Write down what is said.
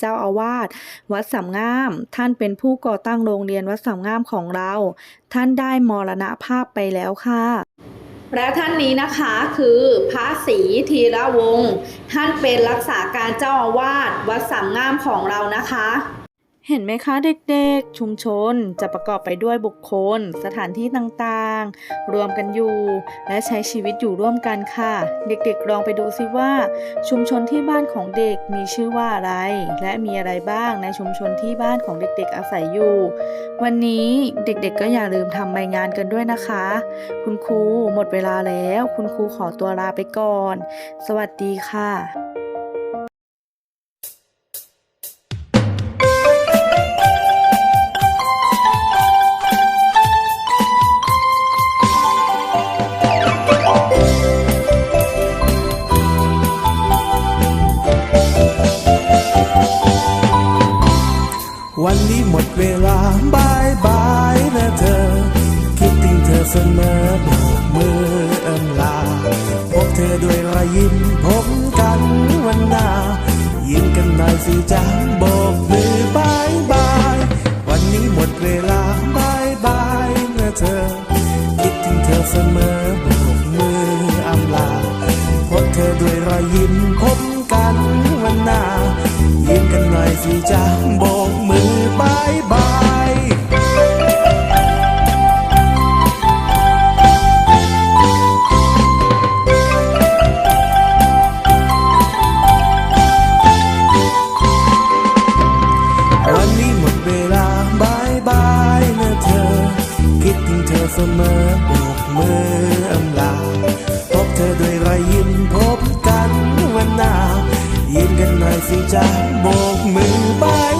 เจ้าอาวาสวัดสามงาม ท่านเป็นผู้ก่อตั้งโรงเรียนวัดสามงามของเรา ท่านได้มรณภาพไปแล้วค่ะและท่านนี้นะคะคือพระศรีธีระวงศ์ท่านเป็นรักษาการเจ้าอาวาสวัดสามงามของเรานะคะ เห็นไหมคะเด็กๆ ชุมชนจะประกอบไปด้วยบุคคล สถานที่ต่างๆ รวมกันอยู่ และใช้ชีวิตอยู่ร่วมกันค่ะ เด็กๆลองไปดูซิว่า ชุมชนที่บ้านของเด็กมีชื่อว่าอะไร และมีอะไรบ้างในชุมชนที่บ้านของเด็กๆอาศัยอยู่ วันนี้เด็กๆก็อย่าลืมทำใบงานกันด้วยนะคะ คุณครูหมดเวลาแล้ว คุณครูขอตัวลาไปก่อน สวัสดีค่ะ วันนี้หมดเวลาบายบายนะเธอ คิดถึงเธอเสมอโบกมือเอิมลา พบเธอด้วยรอยยิ้มพบกันวันหน้า ยิ้มกันหน่อยสิจ้าโบกมือบายบาย วันนี้หมดเวลาบายบายนะเธอ คิดถึงเธอเสมอโบกมืออำลา พบเธอด้วยรอยยิ้มพบกันวันหน้ายิ้มกันหน่อยสิจ้าโบก วันนี้หมดเวลาบายบายนะเธอ คิดถึงเธอเสมอโบกมืออำลา พบเธอโดยไรยิมพบกันวันน้ายิ้กันหน่อยสิจ้าโบกมือบาย